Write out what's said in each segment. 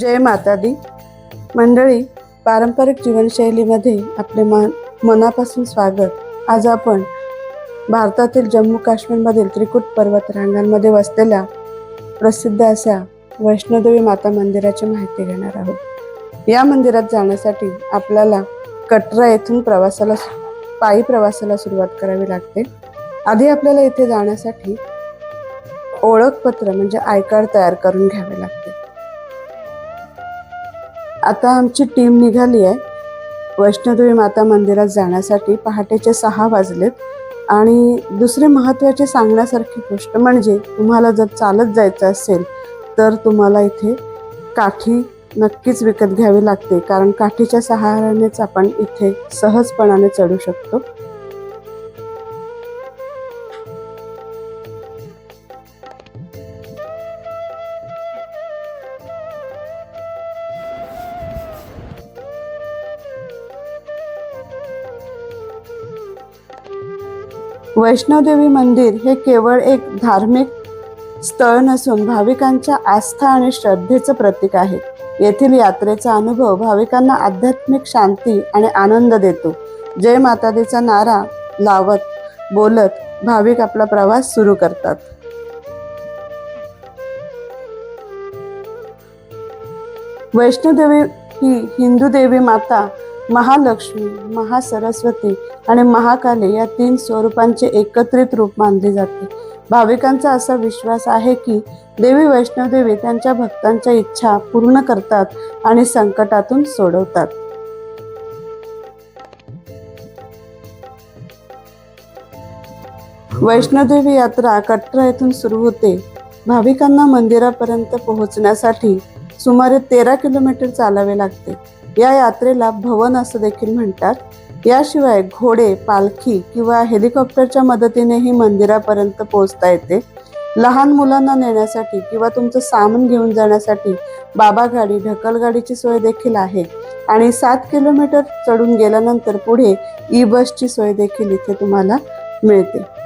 जय माता दी. मंडळी पारंपरिक जीवनशैलीमध्ये आपले मन मनापासून स्वागत. आज आपण भारतातील जम्मू काश्मीरमधील त्रिकूट पर्वत रांगांमध्ये वसलेल्या प्रसिद्ध अशा वैष्णोदेवी माता मंदिराची माहिती घेणार आहोत. या मंदिरात जाण्यासाठी आपल्याला कटरा येथून प्रवासाला पायी प्रवासाला सुरुवात करावी लागते. आधी आपल्याला इथे जाण्यासाठी ओळखपत्र म्हणजे आय कार्ड तयार करून घ्यावे लागते. आता आमची टीम निघाली आहे. वैष्णोदेवी माता मंदिरात जाण्यासाठी पहाटेचे सहा वाजलेत. आणि दुसरी महत्त्वाची सांगण्यासारखी गोष्ट म्हणजे तुम्हाला जर चालत जायचं असेल तर तुम्हाला इथे काठी नक्कीच विकत घ्यावी लागते. कारण काठीच्या सहाऱ्यानेच आपण इथे सहजपणाने चढू शकतो. वैष्णोदेवी मंदिर हे केवळ एक धार्मिक स्थळ नसून भाविकांच्या आस्था आणि श्रद्धेचं प्रतीक आहे. येथील यात्रेचा अनुभव भाविकांना आध्यात्मिक शांती आणि आनंद देतो. जय मातादीचा नारा लावत बोलत भाविक आपला प्रवास सुरू करतात. वैष्णोदेवी ही हिंदू देवी माता महालक्ष्मी महासरस्वती आणि महाकाली या तीन स्वरूपांचे एकत्रित रूप मानले जाते. भाविकांचा असा विश्वास आहे की देवी वैष्णोदेवी त्यांच्या भक्तांच्या इच्छा पूर्ण करतात आणि संकटातून सोडवतात. वैष्णोदेवी यात्रा कटरा येथून सुरू होते. भाविकांना मंदिरापर्यंत पोहोचण्यासाठी सुमारे तेरा किलोमीटर चालावे लागते. या यात्रेला भवन असं देखील म्हणतात. याशिवाय घोडे पालखी किंवा हेलिकॉप्टरच्या मदतीनेही मंदिरापर्यंत पोहोचता येते. लहान मुलांना नेण्यासाठी किंवा तुमचं सामान घेऊन जाण्यासाठी बाबा गाडी ढकल गाडीची सोय देखील आहे. आणि सात किलोमीटर चढून गेल्यानंतर पुढे ई बसची सोय देखील इथे तुम्हाला मिळते.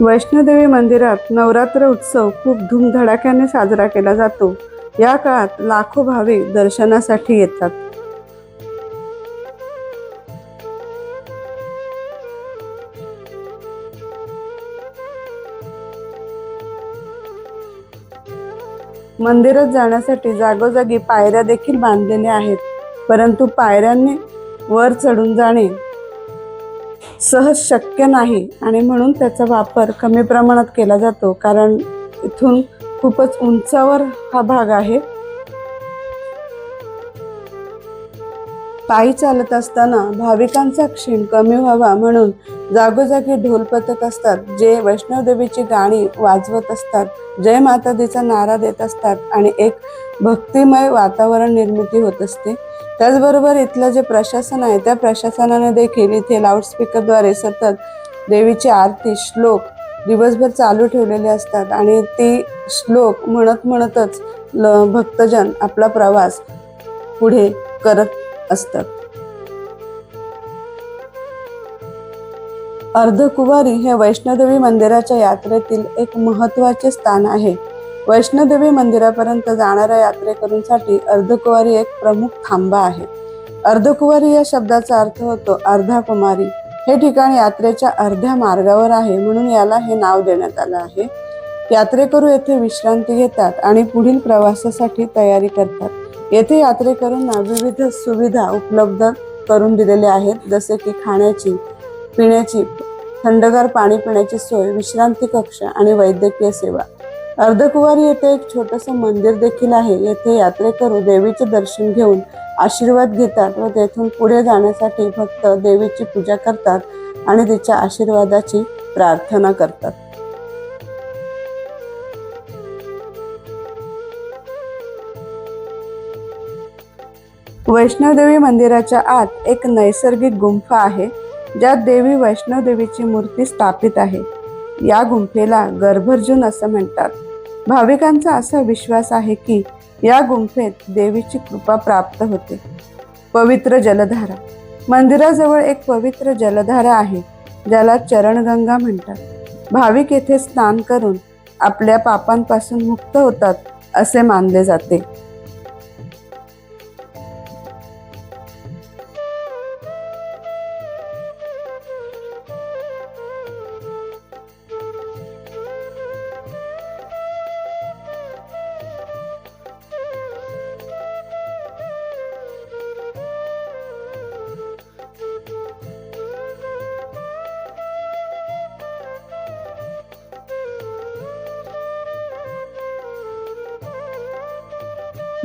वैष्णोदेवी मंदिरात नवरात्र उत्सव खूप धूमधडाक्याने साजरा केला जातो. या काळात लाखो भाविक दर्शनासाठी येतात. मंदिरात जाण्यासाठी जागोजागी पायऱ्या देखील बांधलेल्या आहेत. परंतु पायऱ्यांनी वर चढून जाणे सहज शक्य नाही आणि म्हणून त्याचा वापर कमी प्रमाणात केला जातो कारण इथून खूपच उंचावर हा भाग आहे. पायी चालत असताना भाविकांचा क्षीण कमी व्हावा म्हणून जागोजागी ढोल पथक असतात जे वैष्णवदेवीची गाणी वाजवत असतात जय माता दीचा नारा देत असतात आणि एक भक्तिमय वातावरण निर्मिती होत असते. त्याचबरोबर इथलं जे प्रशासन आहे त्या प्रशासनाने देखील इथे लाऊडस्पीकरद्वारे सतत देवीची आरती श्लोक दिवसभर चालू ठेवलेले असतात आणि ती श्लोक म्हणत म्हणतच ल भक्तजन आपला प्रवास पुढे करत असतात. अर्धकुवारी हे वैष्णोदेवी मंदिराच्या यात्रेतील एक महत्त्वाचे स्थान आहे. वैष्णोदेवी मंदिरापर्यंत जाणाऱ्या यात्रेकरूंसाठी अर्धकुवारी एक प्रमुख थांबा आहे. अर्धकुवारी या शब्दाचा अर्थ होतो अर्धा कुमारी हे ठिकाण यात्रेच्या अर्ध्या मार्गावर आहे म्हणून याला हे नाव देण्यात आलं आहे. यात्रेकरू येथे विश्रांती घेतात आणि पुढील प्रवासासाठी तयारी करतात. येथे यात्रेकरूंना विविध सुविधा उपलब्ध करून दिलेल्या आहेत जसे की खाण्याची पिण्याची थंडगार पाणी पिण्याची सोय विश्रांती कक्ष आणि वैद्यकीय सेवा. अर्धकुवारी येथे एक छोटस मंदिर देखील आहे. येथे यात्रेकरू देवीचे दर्शन घेऊन आशीर्वाद घेतात व तेथून पुढे जाण्यासाठी फक्त देवीची पूजा करतात आणि तिच्या आशीर्वादाची प्रार्थना करतात. वैष्णवदेवी मंदिराच्या आत एक नैसर्गिक गुंफा आहे ज्यात देवी वैष्णवदेवीची मूर्ती स्थापित आहे. या गुंफेला गर्भर्जून असं म्हणतात. भाविकांचा असा विश्वास आहे की या गुंफेत देवीची कृपा प्राप्त होते. पवित्र जलधारा. मंदिराजवळ एक पवित्र जलधारा आहे ज्याला चरणगंगा म्हणतात. भाविक येथे स्नान करून आपल्या पापांपासून मुक्त होतात असे मानले जाते.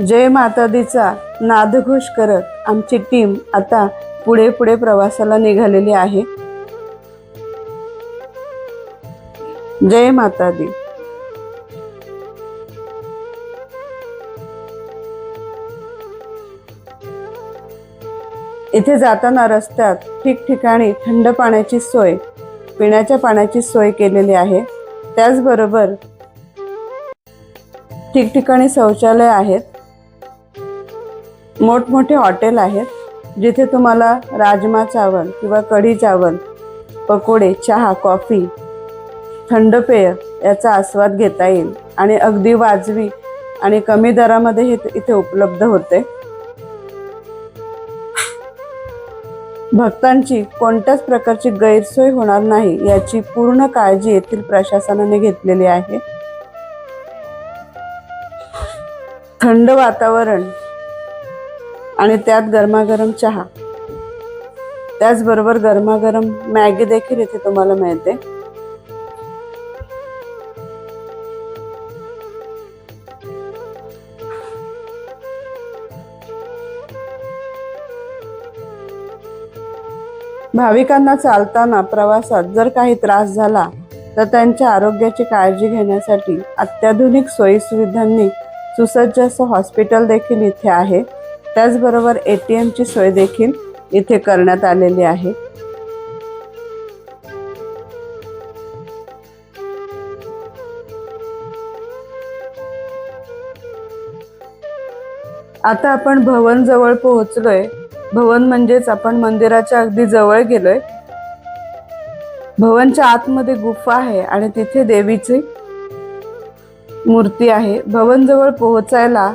जय माता दीचा नादघोष करत आमची टीम आता पुढे पुढे प्रवासाला निघालेली आहे. जय माता दी. इथे जाताना रस्त्यात ठिकठिकाणी थंड पाण्याची सोय पिण्याच्या पाण्याची सोय केलेली आहे. त्याचबरोबर ठिकठिकाणी शौचालय आहेत. मोठमोठे हॉटेल आहेत जिथे तुम्हाला राजमा चावल किंवा कढी चावल पकोडे चहा कॉफी थंड पेय याचा आस्वाद घेता येईल आणि अगदी वाजवी आणि कमी दरामध्ये हे इथे उपलब्ध होते. भक्तांची कोणत्याच प्रकारची गैरसोय होणार नाही याची पूर्ण काळजी येथील प्रशासनाने घेतलेली आहे. थंड वातावरण आणि त्यात गरमागरम चहा. त्याचबरोबर गरमागरम मॅगी देखील इथे तुम्हाला मिळते. भाविकांना चालताना प्रवासात जर काही त्रास झाला तर त्यांच्या आरोग्याची काळजी घेण्यासाठी अत्याधुनिक सोयीसुविधांनी सुसज्ज असं हॉस्पिटल देखील इथे आहे. त्याचबरोबर ए टी एमची सोय देखील इथे करण्यात आलेली आहे. आता आपण भवन जवळ पोहोचलोय. भवन म्हणजेच आपण मंदिराच्या अगदी जवळ गेलोय. भवनच्या आतमध्ये गुफा आहे आणि तिथे देवीची मूर्ती आहे. भवन जवळ पोहोचायला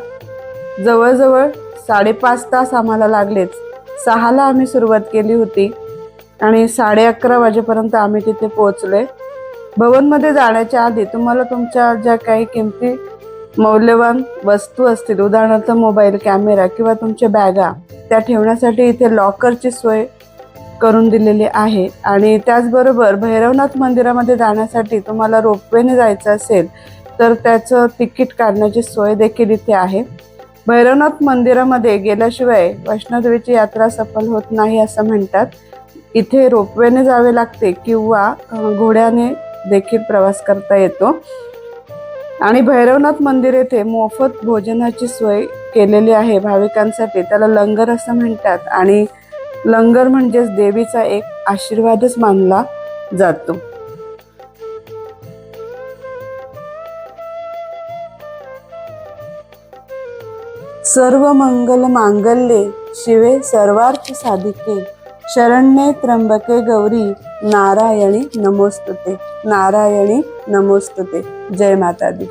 जवळजवळ साडेपाच तास आम्हाला लागलेच सहाला आम्ही सुरुवात केली होती. आणि साडे अकरा वाजेपर्यंत आम्ही तिथे पोहोचलोय. भवनमध्ये जाण्याच्या आधी तुम्हाला तुमच्या ज्या काही किमती मौल्यवान वस्तू असतील उदाहरणार्थ मोबाईल कॅमेरा किंवा तुमच्या बॅगा त्या ठेवण्यासाठी इथे लॉकरची सोय करून दिलेली आहे. आणि त्याचबरोबर भैरवनाथ मंदिरामध्ये जाण्यासाठी तुम्हाला रोपवेने जायचं असेल तर त्याचं तिकीट काढण्याची सोय देखील इथे आहे. भैरवनाथ मंदिरामध्ये गेल्याशिवाय वैष्णोदेवीची यात्रा सफल होत नाही असं म्हणतात. इथे रोपवेने जावे लागते किंवा घोड्याने देखील प्रवास करता येतो. आणि भैरवनाथ मंदिर येथे मोफत भोजनाची सोय केलेली आहे भाविकांसाठी. त्याला लंगर असं म्हणतात आणि लंगर म्हणजेच देवीचा एक आशीर्वादच मानला जातो. सर्व मंगल मांगल्ये शिवे सर्वार्थ साधिके. शरण्ये त्र्यंबके गौरी नारायणी नमोस्तुते. नारायणी नमोस्तुते. जय माता दी